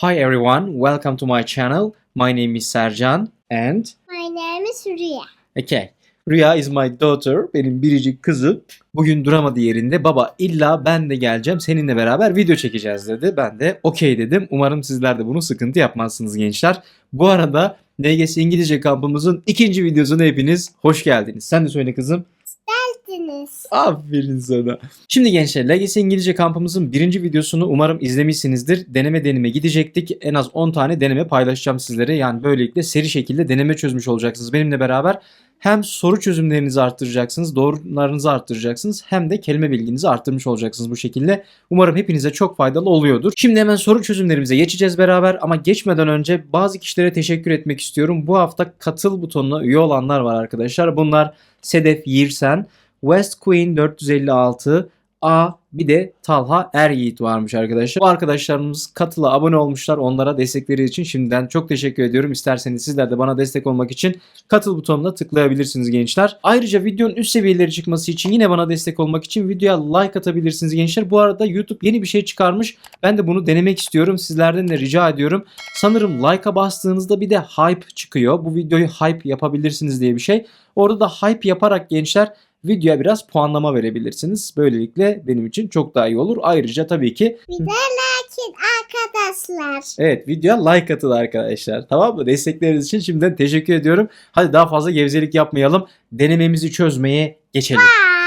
Hi everyone, welcome to my channel. My name is Sercan and My name is Rüya. okay. Rüya is my daughter, benim biricik kızım. Bugün duramadı yerinde. Baba illa ben de geleceğim seninle beraber video çekeceğiz dedi. Ben de okey dedim. Umarım sizler de bunu sıkıntı yapmazsınız gençler. Bu arada NGS İngilizce kampımızın ikinci videosuna hepiniz hoş geldiniz. Sen de söyle kızım. Geldiniz. Aferin sana. Şimdi gençler Legacy İngilizce kampımızın birinci videosunu umarım izlemişsinizdir. Deneme deneme gidecektik. En az 10 tane deneme paylaşacağım sizlere. Yani böylelikle seri şekilde deneme çözmüş olacaksınız benimle beraber. Hem soru çözümlerinizi arttıracaksınız, doğrularınızı arttıracaksınız hem de kelime bilginizi arttırmış olacaksınız bu şekilde. Umarım hepinize çok faydalı oluyordur. Şimdi hemen soru çözümlerimize geçeceğiz beraber ama geçmeden önce bazı kişilere teşekkür etmek istiyorum. Bu hafta katıl butonuna üye olanlar var arkadaşlar. Bunlar Sedef Yirsen, West Queen 456, A bir de Talha Er Yiğit varmış arkadaşlar. Bu arkadaşlarımız katıla abone olmuşlar. Onlara destekleri için şimdiden çok teşekkür ediyorum. İsterseniz sizler de bana destek olmak için katıl butonuna tıklayabilirsiniz gençler. Ayrıca videonun üst seviyeleri çıkması için yine bana destek olmak için videoya like atabilirsiniz gençler. Bu arada YouTube yeni bir şey çıkarmış. Ben de bunu denemek istiyorum. Sizlerden de rica ediyorum. Sanırım like'a bastığınızda bir de hype çıkıyor. Bu videoyu hype yapabilirsiniz diye bir şey. Orada da hype yaparak gençler videoya biraz puanlama verebilirsiniz. Böylelikle benim için çok daha iyi olur. Ayrıca tabii ki Bir de lakin arkadaşlar. evet videoya like atın arkadaşlar. Tamam mı? Destekleriniz için şimdiden teşekkür ediyorum. Hadi daha fazla gevezelik yapmayalım. Denememizi çözmeye geçelim. Bye.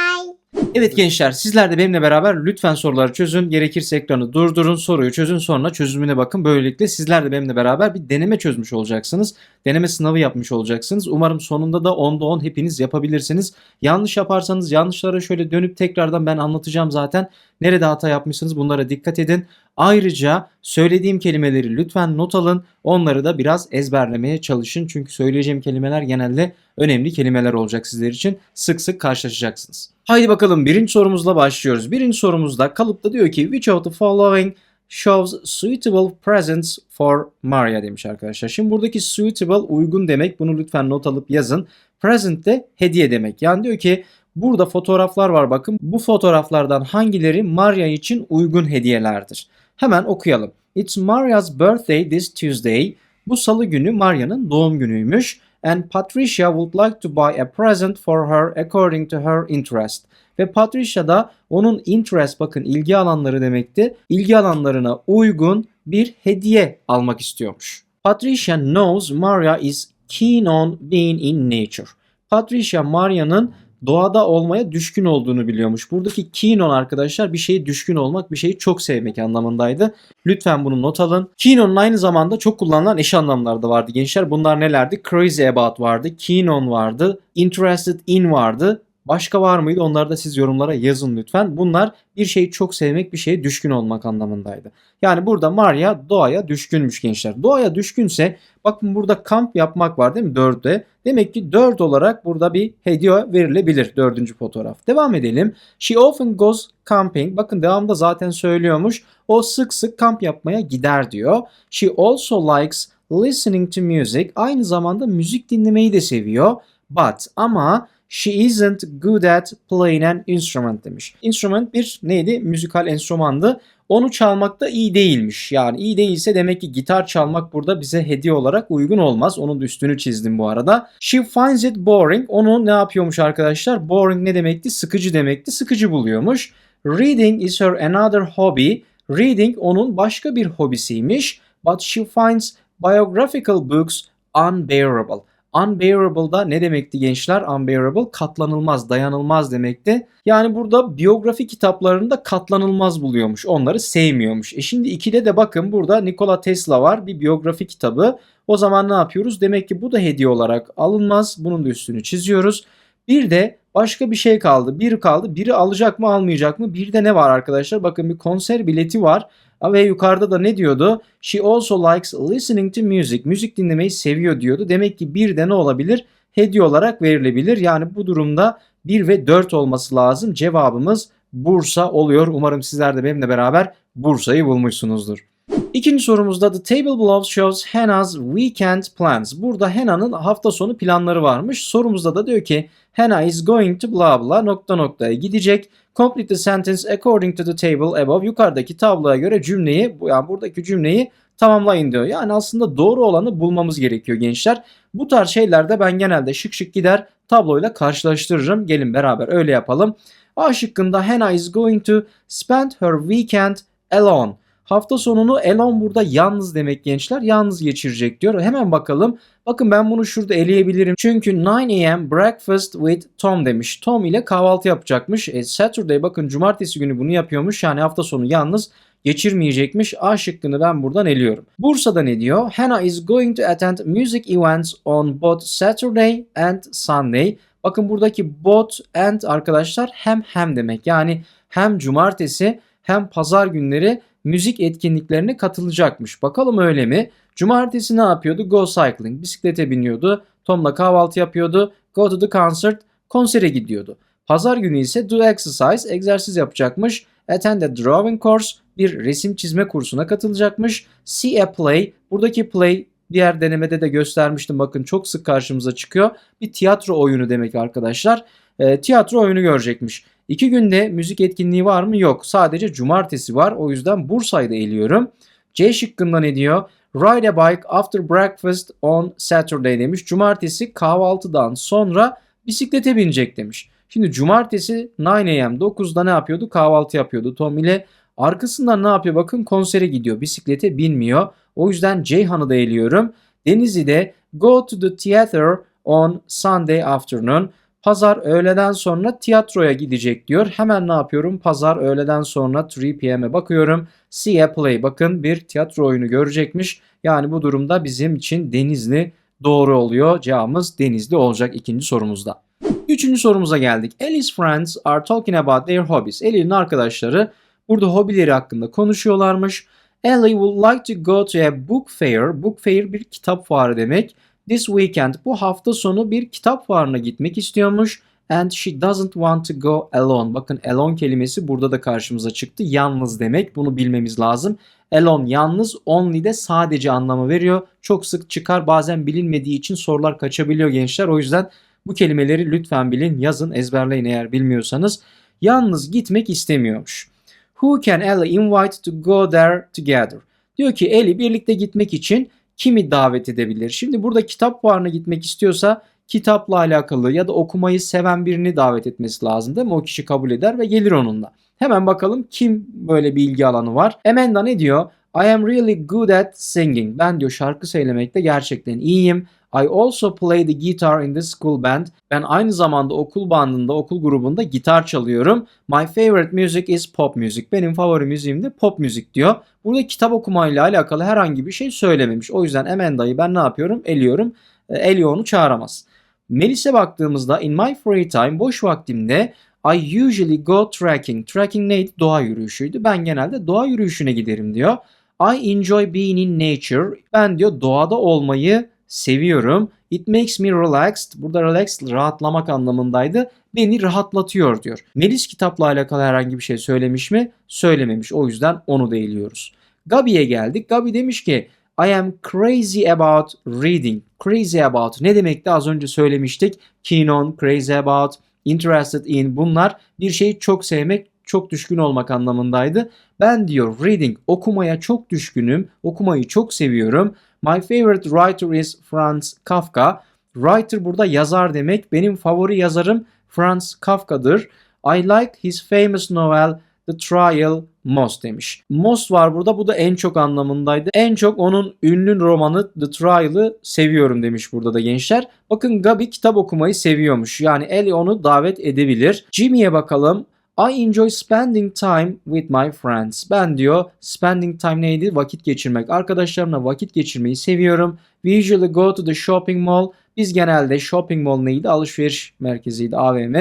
Evet gençler sizler de benimle beraber lütfen soruları çözün. Gerekirse ekranı durdurun soruyu çözün sonra çözümüne bakın. Böylelikle sizler de benimle beraber bir deneme çözmüş olacaksınız. Deneme sınavı yapmış olacaksınız. Umarım sonunda da 10'da 10 hepiniz yapabilirsiniz. Yanlış yaparsanız yanlışlara şöyle dönüp tekrardan ben anlatacağım zaten. Nerede hata yapmışsınız bunlara dikkat edin. Ayrıca söylediğim kelimeleri lütfen not alın. Onları da biraz ezberlemeye çalışın. Çünkü söyleyeceğim kelimeler genelde önemli kelimeler olacak sizler için. Sık sık karşılaşacaksınız. Haydi bakalım birinci sorumuzla başlıyoruz. Birinci sorumuzda kalıpta diyor ki which of the following shows suitable presents for Maria demiş arkadaşlar. Şimdi buradaki suitable uygun demek. Bunu lütfen not alıp yazın. Present de hediye demek. Yani diyor ki burada fotoğraflar var bakın. Bu fotoğraflardan hangileri Maria için uygun hediyelerdir? Hemen okuyalım. It's Maria's birthday this Tuesday. Bu salı günü Maria'nın doğum günüymüş. And Patricia would like to buy a present for her according to her interest. Ve Patricia da onun interest bakın ilgi alanları demekti. İlgi alanlarına uygun bir hediye almak istiyormuş. Patricia knows Maria is keen on being in nature. Patricia Maria'nın doğada olmaya düşkün olduğunu biliyormuş. Buradaki keen arkadaşlar bir şeye düşkün olmak, bir şeyi çok sevmek anlamındaydı. Lütfen bunu not alın. Keen aynı zamanda çok kullanılan eş anlamları da vardı gençler. Bunlar nelerdi? Crazy about vardı, keen on vardı, interested in vardı. Başka var mıydı? Onları da siz yorumlara yazın lütfen. Bunlar bir şeyi çok sevmek, bir şeye düşkün olmak anlamındaydı. Yani burada Maria doğaya düşkünmüş gençler. Doğaya düşkünse bakın burada kamp yapmak var değil mi? Dörtte. Demek ki dört olarak burada bir hediye verilebilir dördüncü fotoğraf. Devam edelim. She often goes camping. Bakın devamda zaten söylüyormuş. O sık sık kamp yapmaya gider diyor. She also likes listening to music. Aynı zamanda müzik dinlemeyi de seviyor. But ama She isn't good at playing an instrument demiş. Instrument bir neydi? Müzikal enstrümandı. Onu çalmakta iyi değilmiş. Yani iyi değilse demek ki gitar çalmak burada bize hediye olarak uygun olmaz. Onun da üstünü çizdim bu arada. She finds it boring. Onu ne yapıyormuş arkadaşlar? Boring ne demekti? Sıkıcı demekti. Sıkıcı buluyormuş. Reading is her another hobby. Reading onun başka bir hobisiymiş. But she finds biographical books unbearable. Unbearable da ne demekti gençler? Unbearable katlanılmaz, dayanılmaz demekti. Yani burada biyografi kitaplarında katlanılmaz buluyormuş. Onları sevmiyormuş. E şimdi ikide de bakın burada Nikola Tesla var. Bir biyografi kitabı. O zaman ne yapıyoruz? Demek ki bu da hediye olarak alınmaz. Bunun da üstünü çiziyoruz. Bir de başka bir şey kaldı. Bir kaldı. Biri alacak mı almayacak mı? Bir de ne var arkadaşlar? Bakın bir konser bileti var. Ve yukarıda da ne diyordu? She also likes listening to music. Müzik dinlemeyi seviyor diyordu. Demek ki bir de ne olabilir? Hediye olarak verilebilir. Yani bu durumda 1 ve 4 olması lazım. Cevabımız Bursa oluyor. Umarım sizler de benimle beraber Bursa'yı bulmuşsunuzdur. İkinci sorumuzda The Table Below shows Hannah's weekend plans. Burada Hannah'nın hafta sonu planları varmış. Sorumuzda da diyor ki Hannah is going to blah blah nokta noktaya gidecek. Complete the sentence according to the table above. Yukarıdaki tabloya göre cümleyi yani buradaki cümleyi tamamlayın diyor. Yani aslında doğru olanı bulmamız gerekiyor gençler. Bu tarz şeylerde ben genelde şık şık gider tabloyla karşılaştırırım. Gelin beraber öyle yapalım. A şıkkında Hannah is going to spend her weekend alone. Hafta sonunu alone burada yalnız demek gençler. Yalnız geçirecek diyor. Hemen bakalım. Bakın ben bunu şurada eleyebilirim. Çünkü 9 a.m. breakfast with Tom demiş. Tom ile kahvaltı yapacakmış. E, Saturday bakın cumartesi günü bunu yapıyormuş. Yani hafta sonu yalnız geçirmeyecekmiş. A şıkkını ben buradan eliyorum. Bursa'da ne diyor? Hannah is going to attend music events on both Saturday and Sunday. Bakın buradaki both and arkadaşlar hem hem demek. Yani hem cumartesi hem pazar günleri müzik etkinliklerine katılacakmış. Bakalım öyle mi? Cumartesi ne yapıyordu? Go cycling. Bisiklete biniyordu. Tom'la kahvaltı yapıyordu. Go to the concert. Konsere gidiyordu. Pazar günü ise do exercise. Egzersiz yapacakmış. Attend a drawing course. Bir resim çizme kursuna katılacakmış. See a play. Buradaki play diğer denemede de göstermiştim. Bakın çok sık karşımıza çıkıyor. Bir tiyatro oyunu demek arkadaşlar. E, tiyatro oyunu görecekmiş. İki günde müzik etkinliği var mı? Yok. Sadece cumartesi var. O yüzden Bursa'yı da eliyorum. C şıkkında ne diyor? Ride a bike after breakfast on Saturday demiş. Cumartesi kahvaltıdan sonra bisiklete binecek demiş. Şimdi cumartesi 9 a.m. 9'da ne yapıyordu? Kahvaltı yapıyordu Tom ile. Arkasından ne yapıyor? Bakın konsere gidiyor. Bisiklete binmiyor. O yüzden Ceyhan'ı da eliyorum. Denizli'de go to the theater on Sunday afternoon. Pazar öğleden sonra tiyatroya gidecek diyor. Hemen ne yapıyorum? Pazar öğleden sonra 3 pm'e bakıyorum. See a play. Bakın bir tiyatro oyunu görecekmiş. Yani bu durumda bizim için Denizli doğru oluyor. Cevabımız Denizli olacak ikinci sorumuzda. Üçüncü sorumuza geldik. Ellie's friends are talking about their hobbies. Ellie'nin arkadaşları burada hobileri hakkında konuşuyorlarmış. Ellie would like to go to a book fair. Book fair bir kitap fuarı demek. This weekend bu hafta sonu bir kitap fuarına gitmek istiyormuş. And she doesn't want to go alone. Bakın alone kelimesi burada da karşımıza çıktı. Yalnız demek. Bunu bilmemiz lazım. Alone yalnız, only de sadece anlamı veriyor. Çok sık çıkar. Bazen bilinmediği için sorular kaçabiliyor gençler. O yüzden bu kelimeleri lütfen bilin, yazın, ezberleyin eğer bilmiyorsanız. Yalnız gitmek istemiyormuş. Who can Ellie invite to go there together? Diyor ki Ellie birlikte gitmek için kimi davet edebilir? Şimdi burada kitap fuarına gitmek istiyorsa kitapla alakalı ya da okumayı seven birini davet etmesi lazım değil mi? O kişi kabul eder ve gelir onunla. Hemen bakalım kim böyle bir ilgi alanı var. Amanda ne diyor? I am really good at singing. Ben diyor şarkı söylemekte gerçekten iyiyim. I also play the guitar in the school band. Ben aynı zamanda okul bandında, okul grubunda gitar çalıyorum. My favorite music is pop music. Benim favori müziğim de pop müzik diyor. Burada kitap okumayla alakalı herhangi bir şey söylememiş. O yüzden Amanda'yı ben ne yapıyorum? Eliyorum. E, Ellie onu çağıramaz. Melis'e baktığımızda in my free time boş vaktimde I usually go trekking. Trekking neydi? Doğa yürüyüşüydü. Ben genelde doğa yürüyüşüne giderim diyor. I enjoy being in nature. Ben diyor doğada olmayı seviyorum. It makes me relaxed. Burada relaxed rahatlamak anlamındaydı. Beni rahatlatıyor diyor. Melis kitapla alakalı herhangi bir şey söylemiş mi? Söylememiş. O yüzden onu da eliyoruz. Gabi'ye geldik. Gabi demiş ki I am crazy about reading. Crazy about ne demekti az önce söylemiştik. Keen on, crazy about, interested in bunlar bir şeyi çok sevmek, çok düşkün olmak anlamındaydı. Ben diyor reading okumaya çok düşkünüm, okumayı çok seviyorum. My favorite writer is Franz Kafka. Writer burada yazar demek. Benim favori yazarım Franz Kafka'dır. I like his famous novel The Trial most demiş. Most var burada bu da en çok anlamındaydı. En çok onun ünlü romanı The Trial'ı seviyorum demiş burada da gençler. Bakın Gabi kitap okumayı seviyormuş. Yani Ellie onu davet edebilir. Jimmy'ye bakalım. I enjoy spending time with my friends. Ben diyor spending time neydi? Vakit geçirmek. Arkadaşlarımla vakit geçirmeyi seviyorum. We usually go to the shopping mall. Biz genelde shopping mall neydi? Alışveriş merkeziydi AVM.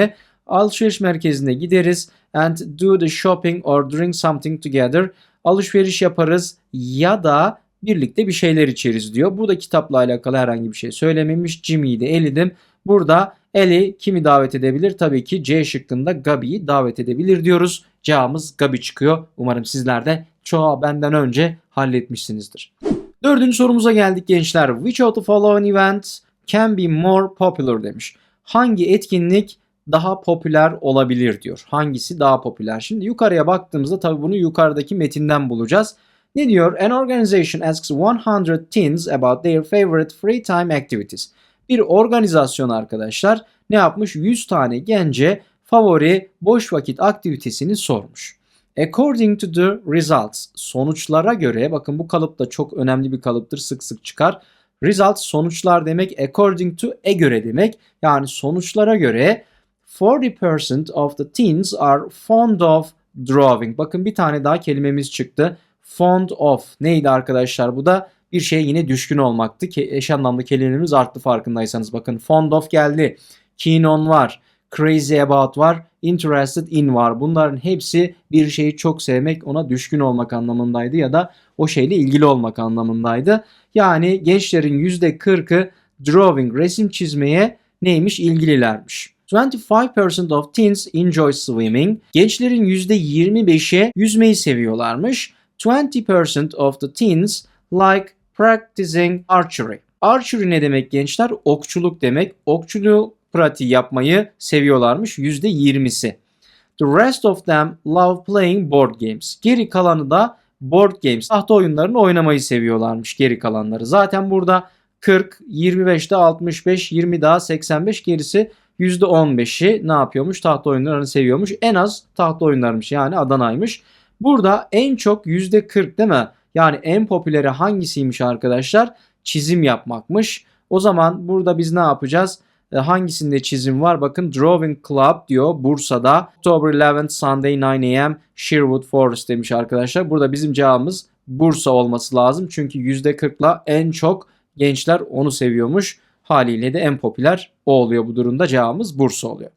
Alışveriş merkezine gideriz and do the shopping or drink something together. Alışveriş yaparız ya da birlikte bir şeyler içeriz diyor. Burada kitapla alakalı herhangi bir şey söylememiş. Jimmy'yi de eledim. Burada Ellie kimi davet edebilir? Tabii ki C şıkkında Gabi'yi davet edebilir diyoruz. Cevabımız Gabi çıkıyor. Umarım sizler de çoğu benden önce halletmişsinizdir. Dördüncü sorumuza geldik gençler. Which of the following events can be more popular demiş. Hangi etkinlik daha popüler olabilir diyor. Hangisi daha popüler? Şimdi yukarıya baktığımızda tabii bunu yukarıdaki metinden bulacağız. Ne diyor? An organization asks 100 teens about their favorite free time activities. Bir organizasyon arkadaşlar ne yapmış? 100 tane gence favori boş vakit aktivitesini sormuş. According to the results, sonuçlara göre, bakın bu kalıp da çok önemli bir kalıptır, sık sık çıkar. Results sonuçlar demek, according to e göre demek. Yani sonuçlara göre 40% of the teens are fond of drawing. Bakın bir tane daha kelimemiz çıktı. Fond of. Neydi arkadaşlar bu da? Bir şeye yine düşkün olmaktı. Ki eş anlamlı kelimelerimiz arttı farkındaysanız. Bakın fond of geldi. Keen on var. Crazy about var. Interested in var. Bunların hepsi bir şeyi çok sevmek, ona düşkün olmak anlamındaydı ya da o şeyle ilgili olmak anlamındaydı. Yani gençlerin %40'ı drawing, resim çizmeye neymiş? ilgililermiş. 25% of teens enjoy swimming. Gençlerin %25'i yüzmeyi seviyorlarmış. 20% of the teens like practicing archery. Archery ne demek gençler? Okçuluk demek. Okçuluğu pratiği yapmayı seviyorlarmış %20'si. The rest of them love playing board games. Geri kalanı da board games, tahta oyunlarını oynamayı seviyorlarmış geri kalanları. Zaten burada 40, 25'te 65, 20 daha 85 gerisi %15'i ne yapıyormuş? Tahta oyunlarını seviyormuş. En az tahta oyunlarmış yani Adana'ymış. Burada en çok %40 değil mi? Yani en popüleri hangisiymiş arkadaşlar? Çizim yapmakmış. O zaman burada biz ne yapacağız? E, hangisinde çizim var? Bakın Drawing Club diyor Bursa'da. October 11 Sunday 9 a.m. Sherwood Forest demiş arkadaşlar. Burada bizim cevabımız Bursa olması lazım. Çünkü %40'la en çok gençler onu seviyormuş. Haliyle de en popüler o oluyor bu durumda. Cevabımız Bursa oluyor.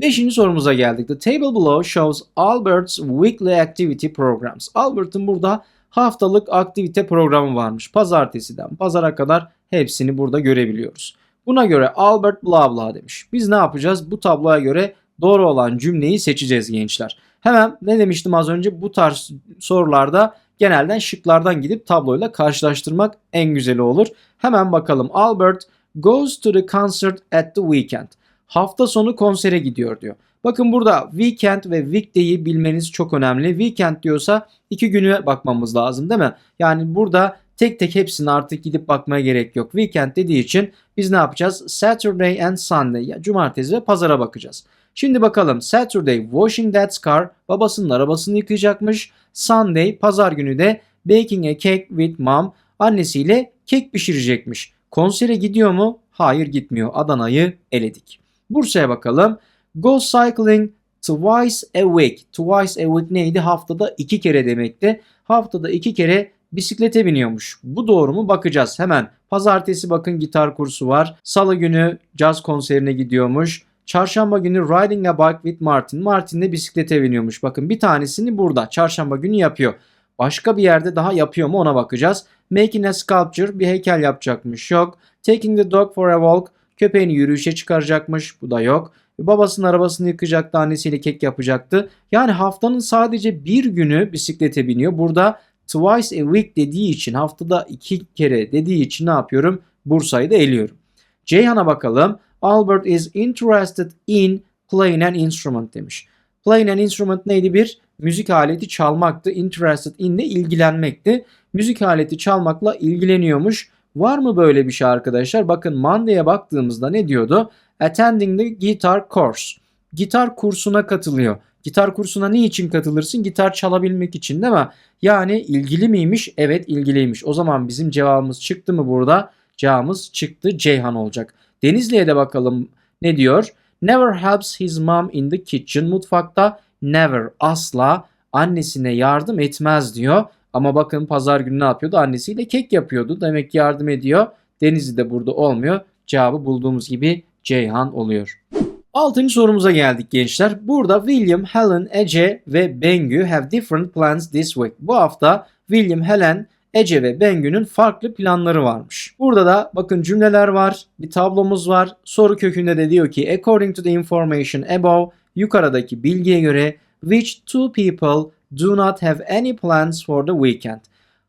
Beşinci sorumuza geldik. The table below shows Albert's weekly activity programs. Albert'ın burada haftalık aktivite programı varmış. Pazartesiden pazara kadar hepsini burada görebiliyoruz. Buna göre Albert bla bla demiş. Biz ne yapacağız? Bu tabloya göre doğru olan cümleyi seçeceğiz gençler. Hemen ne demiştim az önce bu tarz sorularda genelden şıklardan gidip tabloyla karşılaştırmak en güzeli olur. Hemen bakalım. Albert goes to the concert at the weekend. Hafta sonu konsere gidiyor diyor. Bakın burada weekend ve weekday'i bilmeniz çok önemli. Weekend diyorsa iki günü bakmamız lazım değil mi? Yani burada tek tek hepsini artık gidip bakmaya gerek yok. Weekend dediği için biz ne yapacağız? Saturday and Sunday ya cumartesi ve pazara bakacağız. Şimdi bakalım Saturday washing dad's car babasının arabasını yıkayacakmış. Sunday pazar günü de baking a cake with mom annesiyle kek pişirecekmiş. Konsere gidiyor mu? Hayır gitmiyor. Adana'yı eledik. Bursa'ya bakalım. Go cycling twice a week. Twice a week neydi? Haftada iki kere demekti. Haftada iki kere bisiklete biniyormuş. Bu doğru mu? Bakacağız hemen. Pazartesi bakın gitar kursu var. Salı günü caz konserine gidiyormuş. Çarşamba günü riding a bike with Martin. Martin de bisiklete biniyormuş. Bakın bir tanesini burada çarşamba günü yapıyor. Başka bir yerde daha yapıyor mu ona bakacağız. Making a sculpture bir heykel yapacakmış. Yok. Taking the dog for a walk köpeğini yürüyüşe çıkaracakmış. Bu da yok. Babasının arabasını yıkacaktı, annesiyle kek yapacaktı. Yani haftanın sadece bir günü bisiklete biniyor. Burada twice a week dediği için haftada iki kere dediği için ne yapıyorum? Bursa'yı da eliyorum. Ceyhan'a bakalım. Albert is interested in playing an instrument demiş. Playing an instrument neydi? Bir müzik aleti çalmaktı. Interested in de ilgilenmekti. Müzik aleti çalmakla ilgileniyormuş. Var mı böyle bir şey arkadaşlar? Bakın Monday'e baktığımızda ne diyordu? Attending the guitar course. Gitar kursuna katılıyor. Gitar kursuna ne için katılırsın? Gitar çalabilmek için değil mi? Yani ilgili miymiş? Evet ilgiliymiş. O zaman bizim cevabımız çıktı mı burada? Cevabımız çıktı. Ceyhan olacak. Denizli'ye de bakalım ne diyor? Never helps his mom in the kitchen. Mutfakta never asla annesine yardım etmez diyor. Ama bakın pazar günü ne yapıyordu? Annesiyle kek yapıyordu. Demek yardım ediyor. Denizli de burada olmuyor. Cevabı bulduğumuz gibi Ceyhan oluyor. Altıncı sorumuza geldik gençler. Burada William, Helen, Ece ve Bengü have different plans this week. Bu hafta William, Helen, Ece ve Bengü'nün farklı planları varmış. Burada da bakın cümleler var, bir tablomuz var. Soru kökünde de diyor ki according to the information above yukarıdaki bilgiye göre which two people do not have any plans for the weekend.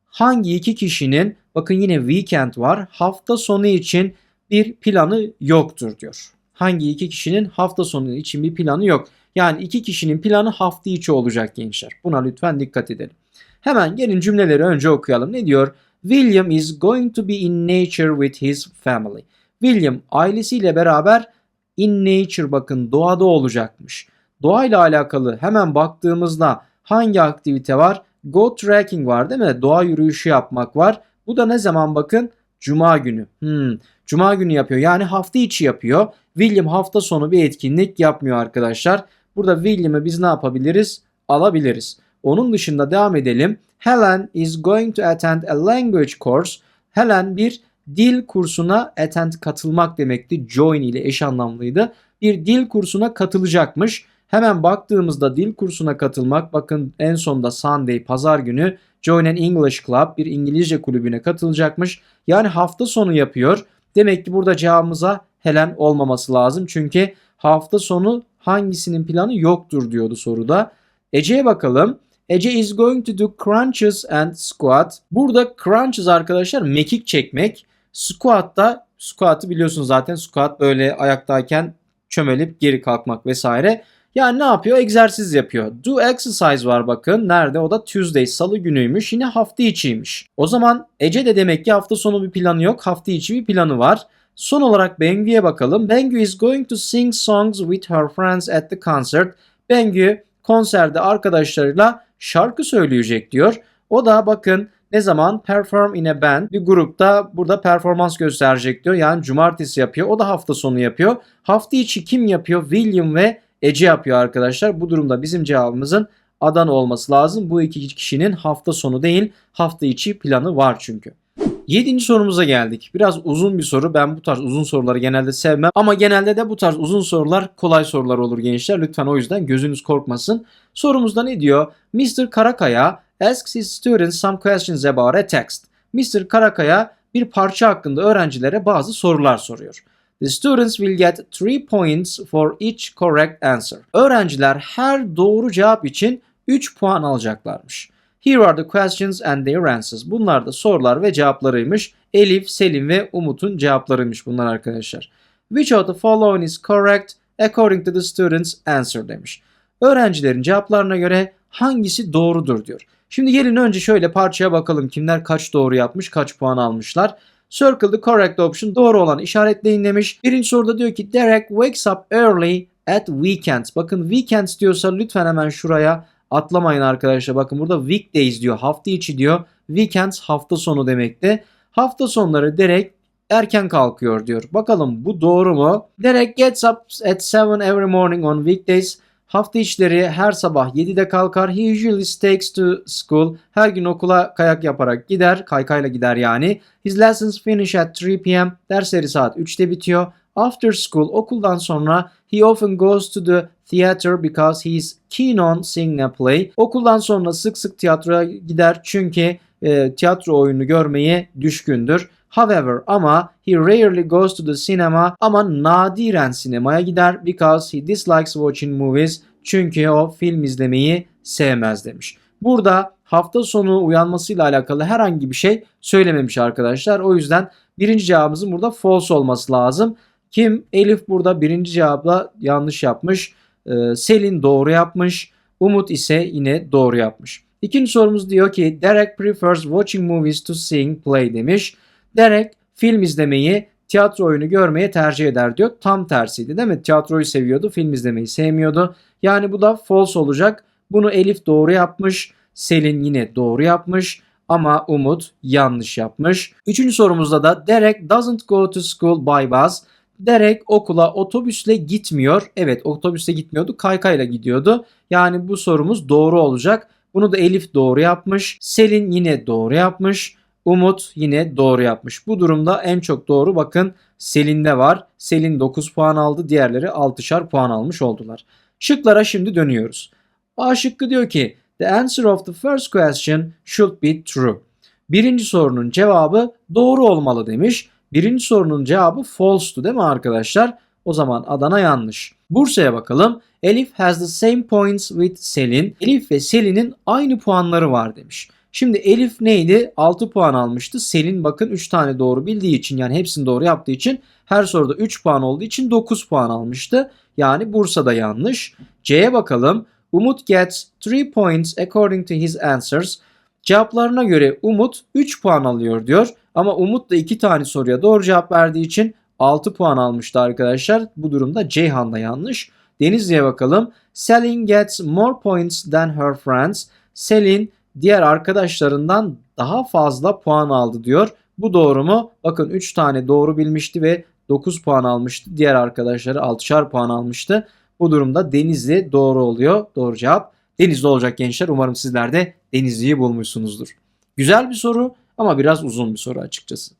Hangi iki kişinin bakın yine weekend var hafta sonu için bir planı yoktur diyor. Hangi iki kişinin hafta sonu için bir planı yok. Yani iki kişinin planı hafta içi olacak gençler. Buna lütfen dikkat edelim. Hemen gelin cümleleri önce okuyalım. Ne diyor? William is going to be in nature with his family. William ailesiyle beraber in nature bakın doğada olacakmış. Doğayla alakalı hemen baktığımızda hangi aktivite var? Go trekking var değil mi? Doğa yürüyüşü yapmak var. Bu da ne zaman bakın? Cuma günü. Hmm, Cuma günü yapıyor. Yani hafta içi yapıyor. William hafta sonu bir etkinlik yapmıyor arkadaşlar. Burada William'ı biz ne yapabiliriz? Alabiliriz. Onun dışında devam edelim. Helen is going to attend a language course. Helen bir dil kursuna attend katılmak demekti. Join ile eş anlamlıydı. Bir dil kursuna katılacakmış. Hemen baktığımızda dil kursuna katılmak bakın en sonda Sunday pazar günü Join an English Club bir İngilizce kulübüne katılacakmış. Yani hafta sonu yapıyor. Demek ki burada cevabımıza Helen olmaması lazım. Çünkü hafta sonu hangisinin planı yoktur diyordu soruda. Ece'ye bakalım. Ece is going to do crunches and squat. Burada crunches arkadaşlar mekik çekmek. Squat da squat'ı biliyorsunuz zaten. Squat böyle ayaktayken çömelip geri kalkmak vesaire. Yani ne yapıyor? Egzersiz yapıyor. Do exercise var bakın. Nerede? O da Tuesday, salı günüymüş. Yine hafta içiymiş. O zaman Ece de demek ki hafta sonu bir planı yok. Hafta içi bir planı var. Son olarak Bengü'ye bakalım. Bengü is going to sing songs with her friends at the concert. Bengü konserde arkadaşlarıyla şarkı söyleyecek diyor. O da bakın ne zaman perform in a band bir grupta burada performans gösterecek diyor. Yani cumartesi yapıyor. O da hafta sonu yapıyor. Hafta içi kim yapıyor? William ve Ece yapıyor arkadaşlar. Bu durumda bizim cevabımızın Adana olması lazım. Bu iki kişinin hafta sonu değil hafta içi planı var çünkü. Yedinci sorumuza geldik. Biraz uzun bir soru. Ben bu tarz uzun soruları genelde sevmem. Ama genelde de bu tarz uzun sorular kolay sorular olur gençler. Lütfen o yüzden gözünüz korkmasın. Sorumuzda ne diyor? Mr. Karakaya asks his students some questions about a text. Mr. Karakaya bir parça hakkında öğrencilere bazı sorular soruyor. The students will get 3 points for each correct answer. Öğrenciler her doğru cevap için 3 puan alacaklarmış. Here are the questions and their answers. Bunlar da sorular ve cevaplarıymış. Elif, Selim ve Umut'un cevaplarıymış bunlar arkadaşlar. Which of the following is correct according to the students answer demiş. Öğrencilerin cevaplarına göre hangisi doğrudur diyor. Şimdi gelin önce şöyle parçaya bakalım kimler kaç doğru yapmış, kaç puan almışlar. Circle the correct option doğru olan işaretleyin demiş. Birinci soruda diyor ki Derek wakes up early at weekends. Bakın weekends diyorsa lütfen hemen şuraya atlamayın arkadaşlar. Bakın burada weekdays diyor. Hafta içi diyor. Weekends hafta sonu demekti. Hafta sonları Derek erken kalkıyor diyor. Bakalım bu doğru mu? Derek gets up at 7 every morning on weekdays. Hafta içleri her sabah 7'de kalkar. He usually takes to school. Her gün okula kayak yaparak gider. Kaykayla gider yani. His lessons finish at 3 p.m. Dersleri saat 3'te bitiyor. After school okuldan sonra he often goes to the theater because he is keen on seeing a play. Okuldan sonra sık sık tiyatroya gider çünkü e, tiyatro oyunu görmeye düşkündür. However ama he rarely goes to the cinema ama nadiren sinemaya gider because he dislikes watching movies çünkü o film izlemeyi sevmez demiş. Burada hafta sonu uyanmasıyla alakalı herhangi bir şey söylememiş arkadaşlar. O yüzden birinci cevabımızın burada false olması lazım. Kim? Elif burada birinci cevapla yanlış yapmış. Ee, Selin doğru yapmış. Umut ise yine doğru yapmış. İkinci sorumuz diyor ki Derek prefers watching movies to seeing play demiş. Derek film izlemeyi tiyatro oyunu görmeye tercih eder diyor. Tam tersiydi değil mi? Tiyatroyu seviyordu, film izlemeyi sevmiyordu. Yani bu da false olacak. Bunu Elif doğru yapmış. Selin yine doğru yapmış. Ama Umut yanlış yapmış. Üçüncü sorumuzda da Derek doesn't go to school by bus. Derek okula otobüsle gitmiyor. Evet otobüsle gitmiyordu kaykayla gidiyordu. Yani bu sorumuz doğru olacak. Bunu da Elif doğru yapmış. Selin yine doğru yapmış. Umut yine doğru yapmış. Bu durumda en çok doğru bakın Selin'de var. Selin 9 puan aldı. Diğerleri 6'şar puan almış oldular. Şıklara şimdi dönüyoruz. A şıkkı diyor ki The answer of the first question should be true. Birinci sorunun cevabı doğru olmalı demiş. Birinci sorunun cevabı false'tu değil mi arkadaşlar? O zaman Adana yanlış. Bursa'ya bakalım. Elif has the same points with Selin. Elif ve Selin'in aynı puanları var demiş. Şimdi Elif neydi? 6 puan almıştı. Selin bakın 3 tane doğru bildiği için yani hepsini doğru yaptığı için her soruda 3 puan olduğu için 9 puan almıştı. Yani Bursa'da yanlış. C'ye bakalım. Umut gets 3 points according to his answers. Cevaplarına göre Umut 3 puan alıyor diyor. Ama Umut da 2 tane soruya doğru cevap verdiği için 6 puan almıştı arkadaşlar. Bu durumda Ceyhan da yanlış. Denizli'ye bakalım. Selin gets more points than her friends. Selin diğer arkadaşlarından daha fazla puan aldı diyor. Bu doğru mu? Bakın 3 tane doğru bilmişti ve 9 puan almıştı. Diğer arkadaşları 6'şar puan almıştı. Bu durumda Denizli doğru oluyor. Doğru cevap Denizli olacak gençler. Umarım sizler de Denizli'yi bulmuşsunuzdur. Güzel bir soru ama biraz uzun bir soru açıkçası.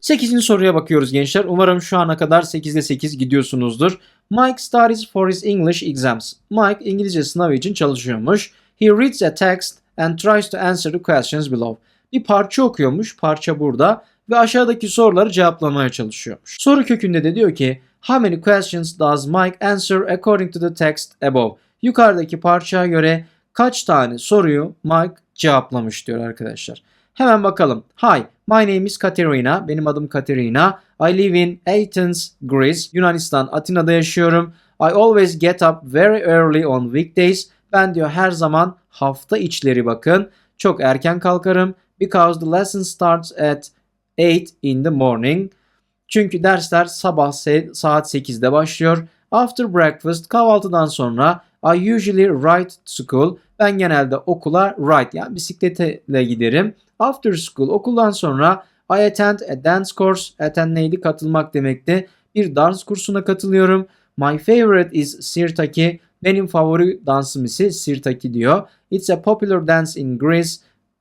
8. soruya bakıyoruz gençler. Umarım şu ana kadar 8'de 8 gidiyorsunuzdur. Mike studies for his English exams. Mike İngilizce sınavı için çalışıyormuş. He reads a text and tries to answer the questions below. Bir parça okuyormuş. Parça burada ve aşağıdaki soruları cevaplamaya çalışıyormuş. Soru kökünde de diyor ki How many questions does Mike answer according to the text above? Yukarıdaki parçaya göre kaç tane soruyu Mike cevaplamış diyor arkadaşlar. Hemen bakalım. Hi, my name is Katerina. Benim adım Katerina. I live in Athens, Greece. Yunanistan, Atina'da yaşıyorum. I always get up very early on weekdays. Ben diyor her zaman hafta içleri bakın. Çok erken kalkarım. Because the lesson starts at 8 in the morning. Çünkü dersler sabah saat 8'de başlıyor. After breakfast kahvaltıdan sonra I usually ride to school. Ben genelde okula ride yani bisikletle giderim. After school okuldan sonra I attend a dance course. Attend neydi? Katılmak demekti. Bir dans kursuna katılıyorum. My favorite is sirtaki. Benim favori dansım ise sirtaki diyor. It's a popular dance in Greece.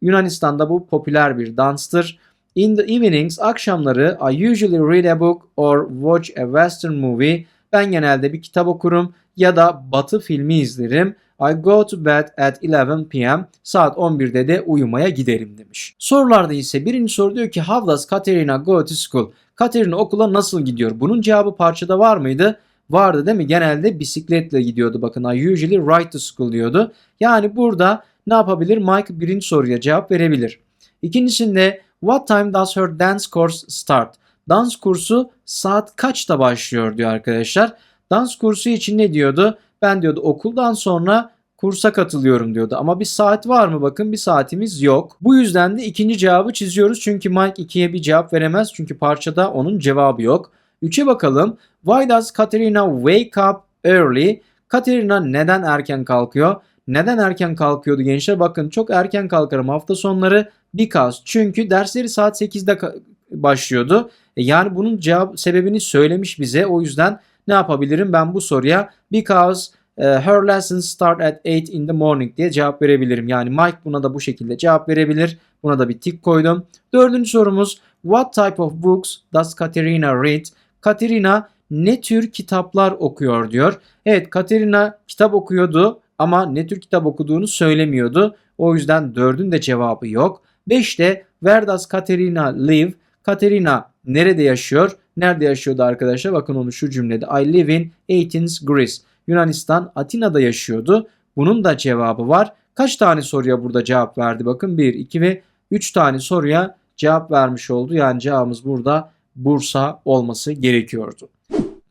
Yunanistan'da bu popüler bir danstır. In the evenings, akşamları I usually read a book or watch a western movie. Ben genelde bir kitap okurum ya da batı filmi izlerim. I go to bed at 11 p.m. Saat 11'de de uyumaya giderim demiş. Sorularda ise birinci soru diyor ki How does Katerina go to school? Katerina okula nasıl gidiyor? Bunun cevabı parçada var mıydı? Vardı değil mi? Genelde bisikletle gidiyordu. Bakın I usually ride to school diyordu. Yani burada ne yapabilir? Mike birinci soruya cevap verebilir. İkincisinde What time does her dance course start? Dans kursu saat kaçta başlıyor diyor arkadaşlar. Dans kursu için ne diyordu? Ben diyordu okuldan sonra kursa katılıyorum diyordu. Ama bir saat var mı? Bakın bir saatimiz yok. Bu yüzden de ikinci cevabı çiziyoruz. Çünkü Mike 2'ye bir cevap veremez. Çünkü parçada onun cevabı yok. 3'e bakalım. Why does Katerina wake up early? Katerina neden erken kalkıyor? Neden erken kalkıyordu gençler? Bakın çok erken kalkarım hafta sonları. Because. Çünkü dersleri saat 8'de ka- başlıyordu. E yani bunun cevap sebebini söylemiş bize. O yüzden ne yapabilirim ben bu soruya? Because e, her lessons start at 8 in the morning diye cevap verebilirim. Yani Mike buna da bu şekilde cevap verebilir. Buna da bir tik koydum. Dördüncü sorumuz. What type of books does Katerina read? Katerina ne tür kitaplar okuyor diyor. Evet Katerina kitap okuyordu ama ne tür kitap okuduğunu söylemiyordu. O yüzden dördün de cevabı yok. Beşte where does Katerina live? Katerina nerede yaşıyor? Nerede yaşıyordu arkadaşlar? Bakın onu şu cümlede. I live in Athens, Greece. Yunanistan, Atina'da yaşıyordu. Bunun da cevabı var. Kaç tane soruya burada cevap verdi? Bakın 1, 2 ve 3 tane soruya cevap vermiş oldu. Yani cevabımız burada Bursa olması gerekiyordu.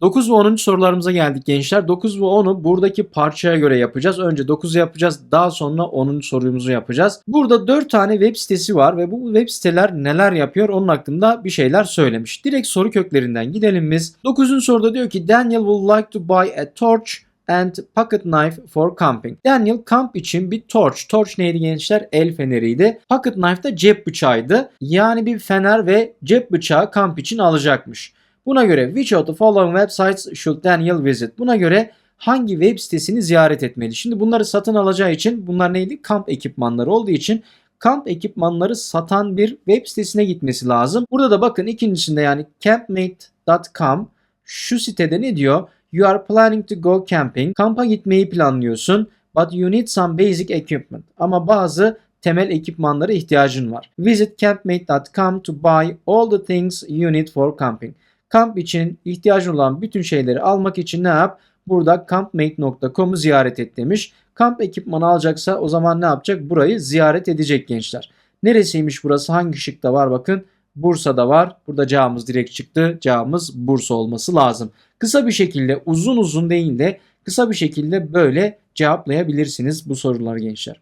9 ve 10. sorularımıza geldik gençler. 9 ve 10'u buradaki parçaya göre yapacağız. Önce 9'u yapacağız. Daha sonra 10. sorumuzu yapacağız. Burada 4 tane web sitesi var ve bu web siteler neler yapıyor onun hakkında bir şeyler söylemiş. Direkt soru köklerinden gidelim biz. 9. soruda diyor ki Daniel would like to buy a torch and pocket knife for camping. Daniel kamp için bir torch. Torch neydi gençler? El feneriydi. Pocket knife da cep bıçağıydı. Yani bir fener ve cep bıçağı kamp için alacakmış. Buna göre which of the following websites should Daniel visit? Buna göre hangi web sitesini ziyaret etmeli? Şimdi bunları satın alacağı için bunlar neydi? Kamp ekipmanları olduğu için kamp ekipmanları satan bir web sitesine gitmesi lazım. Burada da bakın ikincisinde yani campmate.com şu sitede ne diyor? You are planning to go camping. Kampa gitmeyi planlıyorsun. But you need some basic equipment. Ama bazı temel ekipmanlara ihtiyacın var. Visit campmate.com to buy all the things you need for camping. Kamp için ihtiyacın olan bütün şeyleri almak için ne yap? Burada campmate.com'u ziyaret et demiş. Kamp ekipmanı alacaksa o zaman ne yapacak? Burayı ziyaret edecek gençler. Neresiymiş burası? Hangi şıkta var bakın. Bursa'da var. Burada cevabımız direkt çıktı. Cevabımız Bursa olması lazım. Kısa bir şekilde uzun uzun değil de kısa bir şekilde böyle cevaplayabilirsiniz bu sorular gençler.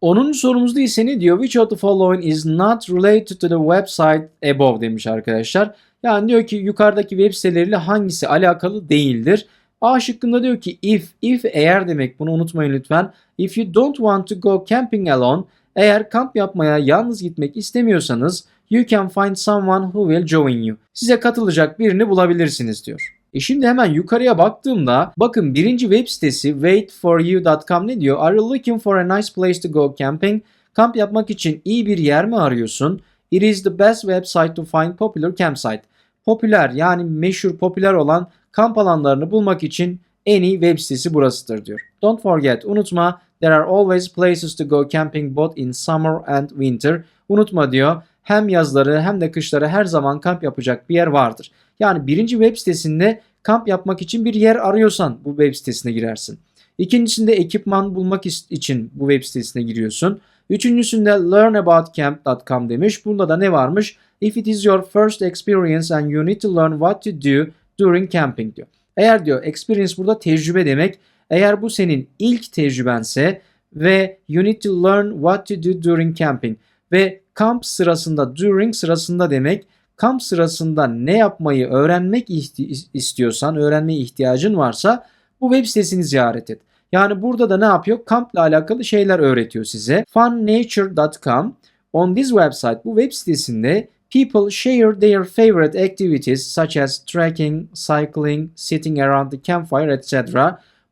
10. sorumuzda ise ne diyor? Which of the following is not related to the website above demiş arkadaşlar. Yani diyor ki yukarıdaki web siteleriyle hangisi alakalı değildir? A şıkkında diyor ki if, if eğer demek bunu unutmayın lütfen. If you don't want to go camping alone, eğer kamp yapmaya yalnız gitmek istemiyorsanız you can find someone who will join you. Size katılacak birini bulabilirsiniz diyor. E şimdi hemen yukarıya baktığımda bakın birinci web sitesi waitforyou.com ne diyor? Are you looking for a nice place to go camping? Kamp yapmak için iyi bir yer mi arıyorsun? It is the best website to find popular campsite. Popüler yani meşhur popüler olan kamp alanlarını bulmak için en iyi web sitesi burasıdır diyor. Don't forget, unutma, there are always places to go camping both in summer and winter. Unutma diyor, hem yazları hem de kışları her zaman kamp yapacak bir yer vardır. Yani birinci web sitesinde kamp yapmak için bir yer arıyorsan bu web sitesine girersin. İkincisinde ekipman bulmak için bu web sitesine giriyorsun. Üçüncüsünde learnaboutcamp.com demiş. Bunda da ne varmış? If it is your first experience and you need to learn what to do during camping diyor. Eğer diyor experience burada tecrübe demek. Eğer bu senin ilk tecrübense ve you need to learn what to do during camping ve kamp sırasında during sırasında demek kamp sırasında ne yapmayı öğrenmek istiyorsan, öğrenmeye ihtiyacın varsa bu web sitesini ziyaret et. Yani burada da ne yapıyor? Kampla alakalı şeyler öğretiyor size. funnature.com On this website bu web sitesinde people share their favorite activities such as trekking, cycling, sitting around the campfire etc.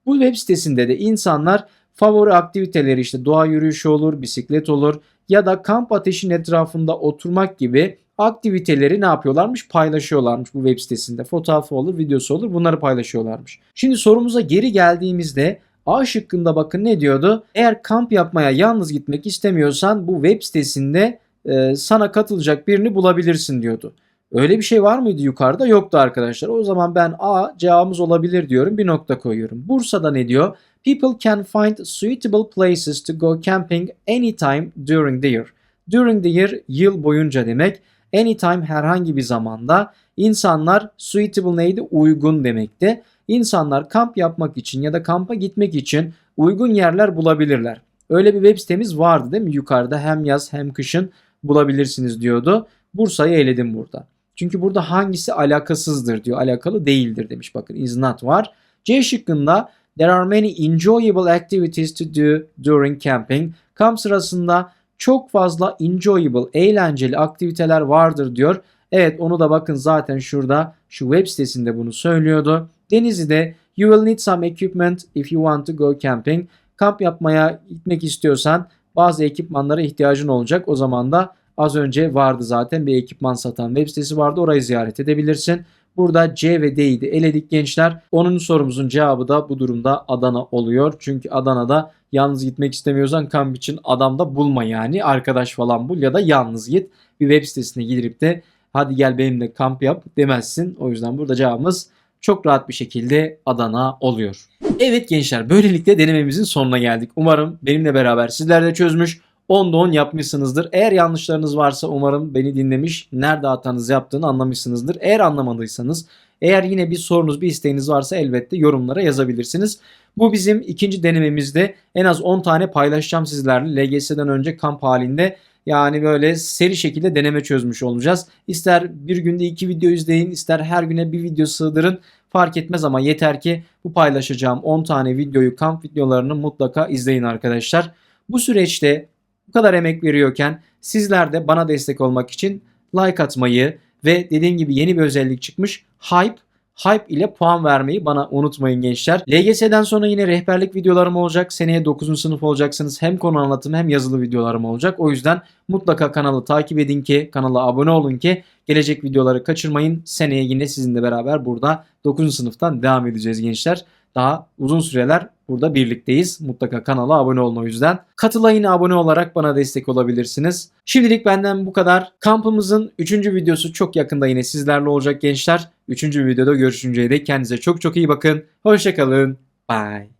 Bu web sitesinde de insanlar favori aktiviteleri işte doğa yürüyüşü olur, bisiklet olur ya da kamp ateşinin etrafında oturmak gibi aktiviteleri ne yapıyorlarmış? Paylaşıyorlarmış bu web sitesinde. Fotoğrafı olur, videosu olur bunları paylaşıyorlarmış. Şimdi sorumuza geri geldiğimizde A şıkkında bakın ne diyordu? Eğer kamp yapmaya yalnız gitmek istemiyorsan bu web sitesinde e, sana katılacak birini bulabilirsin diyordu. Öyle bir şey var mıydı yukarıda? Yoktu arkadaşlar. O zaman ben A cevabımız olabilir diyorum. Bir nokta koyuyorum. Bursa'da ne diyor? People can find suitable places to go camping anytime during the year. During the year yıl boyunca demek. Anytime herhangi bir zamanda insanlar suitable neydi? Uygun demekti. İnsanlar kamp yapmak için ya da kampa gitmek için uygun yerler bulabilirler. Öyle bir web sitemiz vardı değil mi? Yukarıda hem yaz hem kışın bulabilirsiniz diyordu. Bursa'yı eledim burada. Çünkü burada hangisi alakasızdır diyor. Alakalı değildir demiş. Bakın is not var. C şıkkında there are many enjoyable activities to do during camping. Kamp sırasında çok fazla enjoyable, eğlenceli aktiviteler vardır diyor. Evet onu da bakın zaten şurada şu web sitesinde bunu söylüyordu. Denizli'de you will need some equipment if you want to go camping. Kamp yapmaya gitmek istiyorsan bazı ekipmanlara ihtiyacın olacak. O zaman da az önce vardı zaten bir ekipman satan web sitesi vardı. Orayı ziyaret edebilirsin. Burada C ve D'yi de eledik gençler. 10. sorumuzun cevabı da bu durumda Adana oluyor. Çünkü Adana'da yalnız gitmek istemiyorsan kamp için adam da bulma yani. Arkadaş falan bul ya da yalnız git. Bir web sitesine girip de hadi gel benimle kamp yap demezsin. O yüzden burada cevabımız çok rahat bir şekilde Adana oluyor. Evet gençler böylelikle denememizin sonuna geldik. Umarım benimle beraber sizler de çözmüş 10'da 10 yapmışsınızdır. Eğer yanlışlarınız varsa umarım beni dinlemiş, nerede hatanızı yaptığını anlamışsınızdır. Eğer anlamadıysanız, eğer yine bir sorunuz, bir isteğiniz varsa elbette yorumlara yazabilirsiniz. Bu bizim ikinci denememizde en az 10 tane paylaşacağım sizlerle LGS'den önce kamp halinde. Yani böyle seri şekilde deneme çözmüş olacağız. İster bir günde iki video izleyin, ister her güne bir video sığdırın. Fark etmez ama yeter ki bu paylaşacağım 10 tane videoyu, kamp videolarını mutlaka izleyin arkadaşlar. Bu süreçte bu kadar emek veriyorken sizler de bana destek olmak için like atmayı ve dediğim gibi yeni bir özellik çıkmış Hype Hype ile puan vermeyi bana unutmayın gençler. LGS'den sonra yine rehberlik videolarım olacak. Seneye 9. sınıf olacaksınız. Hem konu anlatımı hem yazılı videolarım olacak. O yüzden mutlaka kanalı takip edin ki, kanala abone olun ki gelecek videoları kaçırmayın. Seneye yine sizinle beraber burada 9. sınıftan devam edeceğiz gençler. Daha uzun süreler burada birlikteyiz. Mutlaka kanala abone olun o yüzden. Katıla yine abone olarak bana destek olabilirsiniz. Şimdilik benden bu kadar. Kampımızın 3. videosu çok yakında yine sizlerle olacak gençler. 3. videoda görüşünceye dek kendinize çok çok iyi bakın. Hoşçakalın. Bye.